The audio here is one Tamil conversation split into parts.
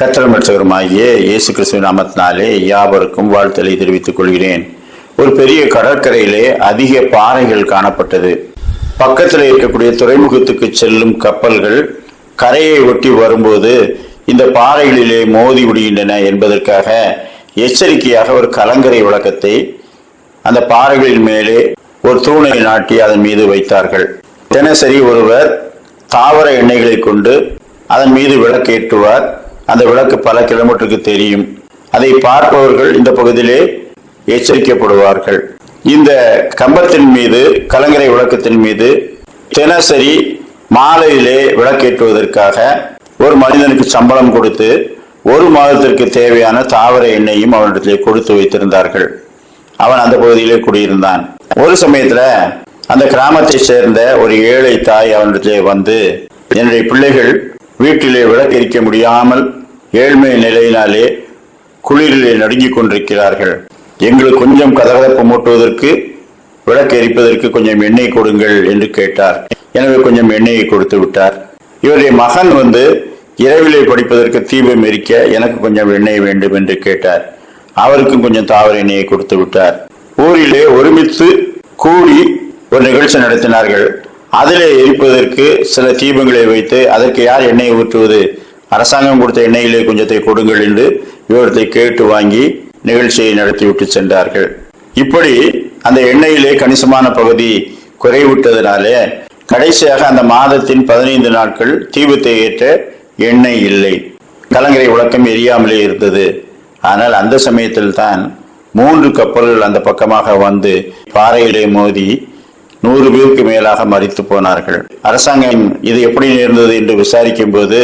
கத்திரமற்றவருமாகிய இயேசு கிறிஸ்துவின் நாமத்தினாலே யாவருக்கும் வாழ்த்தலை தெரிவித்துக் கொள்கிறேன். ஒரு பெரிய கடற்கரையிலே அதிக பாறைகள் காணப்பட்டது. பக்கத்தில் இருக்கக்கூடிய துறைமுகத்துக்கு செல்லும் கப்பல்கள் கரையை ஒட்டி வரும்போது இந்த பாறைகளிலே மோதி விடுகின்றன என்பதற்காக எச்சரிக்கையாக ஒரு கலங்கரை விளக்கத்தை அந்த பாறைகளின் மேலே ஒரு தூணை நாட்டி அதன் மீது வைத்தார்கள். தினசரி ஒருவர் தாவர எண்ணெய்களை கொண்டு அதன் மீது விளக்கேற்றுவார். அந்த விளக்கு பல கிலோமீட்டருக்கு தெரியும். அதை பார்ப்பவர்கள் இந்த பகுதியிலே எச்சரிக்கப்படுவார்கள். இந்த கம்பத்தின் மீது கலங்கரை விளக்கத்தின் மீது தினசரி மாலையிலே விளக்கேற்றுவதற்காக ஒரு மனிதனுக்கு சம்பளம் கொடுத்து ஒரு மாதத்திற்கு தேவையான தாவர எண்ணெயும் அவனிடத்திலே கொடுத்து வைத்திருந்தார்கள். அவன் அந்த பகுதியிலே குடியிருந்தான். ஒரு சமயத்துல அந்த கிராமத்தை சேர்ந்த ஒரு ஏழை தாய் அவனிடத்திலே வந்து என்னுடைய பிள்ளைகள் வீட்டிலே விளக்கெரிக்க முடியாமல் ஏழ்மை நிலையினாலே குளிரிலே நடுங்கிக் கொண்டிருக்கிறார்கள். எங்களுக்கு கொஞ்சம் கதகதப்பு மூட்டுவதற்கு விளக்கு எரிப்பதற்கு கொஞ்சம் எண்ணெய் கொடுங்கள் என்று கேட்டார். எனவே கொஞ்சம் எண்ணெயை கொடுத்து விட்டார். இவருடைய மகன் வந்து இரவிலே படிப்பதற்கு தீபம் எரிக்க எனக்கு கொஞ்சம் எண்ணெய் வேண்டும் என்று கேட்டார். அவருக்கும் கொஞ்சம் தாவர எண்ணெயை கொடுத்து விட்டார். ஊரிலே ஒருமித்து கூடி ஒரு நிகழ்ச்சி நடத்தினார்கள். அதிலே எரிப்பதற்கு சில தீபங்களை வைத்து அதற்கு யார் எண்ணெய் ஊற்றுவது? அரசாங்கம் கொடுத்த எண்ணெயிலே கொஞ்சத்தை கொடுங்கள் என்று விவரத்தை கேட்டு வாங்கி நிகழ்ச்சியை நடத்திவிட்டு சென்றார்கள். இப்படி அந்த எண்ணெயிலே கணிசமான பகுதி குறைவிட்டதினாலே கடைசியாக அந்த மாதத்தின் பதினைந்து நாட்கள் தீபத்தை ஏற்ற எண்ணெய் இல்லை. கலங்கரை உலக்கம் எரியாமலே இருந்தது. ஆனால் அந்த சமயத்தில் தான் மூன்று கப்பல்கள் அந்த பக்கமாக வந்து பாறையிலே மோதி நூறு பேருக்கு மேலாக மறித்து போனார்கள். அரசாங்கம் இது எப்படி நேர்ந்தது என்று விசாரிக்கும் போது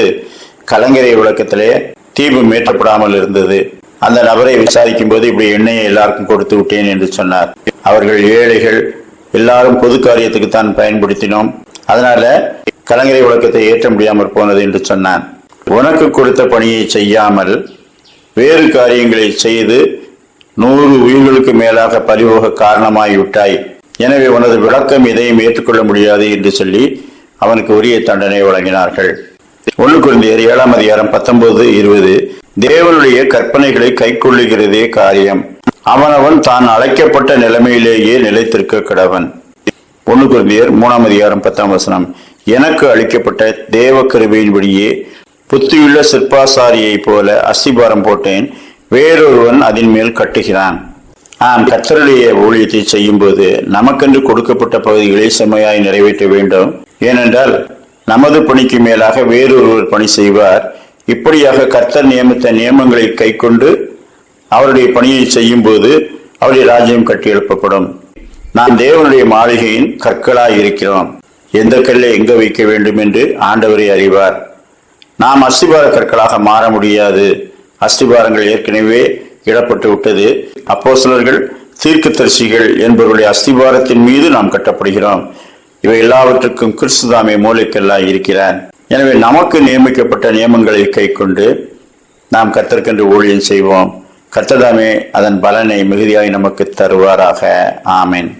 கலங்கரை விளக்கத்திலே தீபம் ஏற்றப்படாமல் இருந்தது. அந்த நபரை விசாரிக்கும் போது இப்படி எண்ணெயை எல்லாருக்கும் கொடுத்து விட்டேன் என்று சொன்னார். அவர்கள் ஏழைகள். எல்லாரும் பொது காரியத்துக்கு தான் பயன்படுத்தினோம். அதனால கலங்கரை விளக்கத்தை ஏற்ற முடியாமல் போனது என்று சொன்னான். உனக்கு கொடுத்த பணியை செய்யாமல் வேறு காரியங்களை செய்து நூறு உயிர்களுக்கு மேலாக பறிபோக காரணமாகிவிட்டாய் எனவே உனது விளக்கம் எதையும் ஏற்றுக்கொள்ள முடியாது என்று சொல்லி அவனுக்கு உரிய தண்டனை வழங்கினார்கள். ஒன்று குழந்தையர் ஏழாம் அதிகாரம் பத்தொன்பது இருபது. தேவனுடைய கற்பனைகளை கைக்கொள்ளுகிறதே காரியம். அவனவன் தான் அழைக்கப்பட்ட நிலைமையிலேயே நிலைத்திருக்க கடவன். ஒன்று குழந்தையர் மூணாம் அதிகாரம் பத்தாம் வசனம். எனக்கு அளிக்கப்பட்ட தேவ கருவியின்படியே புத்தியுள்ள சிற்பாசாரியைப் போல அஸ்திபாரம் போட்டேன். வேறொருவன் அதன் மேல் கட்டுகிறான். ஆம் கத்தருடைய ஊழியத்தை செய்யும்போது நமக்கென்று கொடுக்கப்பட்ட பகுதிகளை செம்மையாய் நிறைவேற்ற வேண்டும். ஏனென்றால் நமது பணிக்கு மேலாக வேறொருவர் பணி செய்வார். இப்படியாக கர்த்தர் நியமித்த நியமங்களை கைக்கொண்டு அவருடைய பணியை செய்யும்போது அவருடைய ராஜ்யம் கட்டி எழுப்பப்படும். நாம் தேவனுடைய மாளிகையின் கற்களாய் இருக்கிறோம். எந்த கல்லை எங்க வைக்க வேண்டும் என்று ஆண்டவரை அறிவார். நாம் அஸ்திபார கற்களாக மாற முடியாது. அஸ்திபாரங்கள் ஏற்கனவே இடப்பட்டு விட்டது. அப்போ சிலர்கள் தீர்க்கதரிசிகள் என்பவருடைய அஸ்திபாரத்தின் மீது நாம் கட்டப்படுகிறோம். இவை எல்லாவற்றுக்கும் கிறிஸ்துதாமே மூளைக்கெல்லாம் இருக்கிறார். எனவே நமக்கு நியமிக்கப்பட்ட நியமங்களை கை கொண்டு நாம் கத்தற்கென்று ஊழியம் செய்வோம். கத்ததாமே அதன் பலனை மிகுதியாய் நமக்கு தருவாராக. ஆமேன்.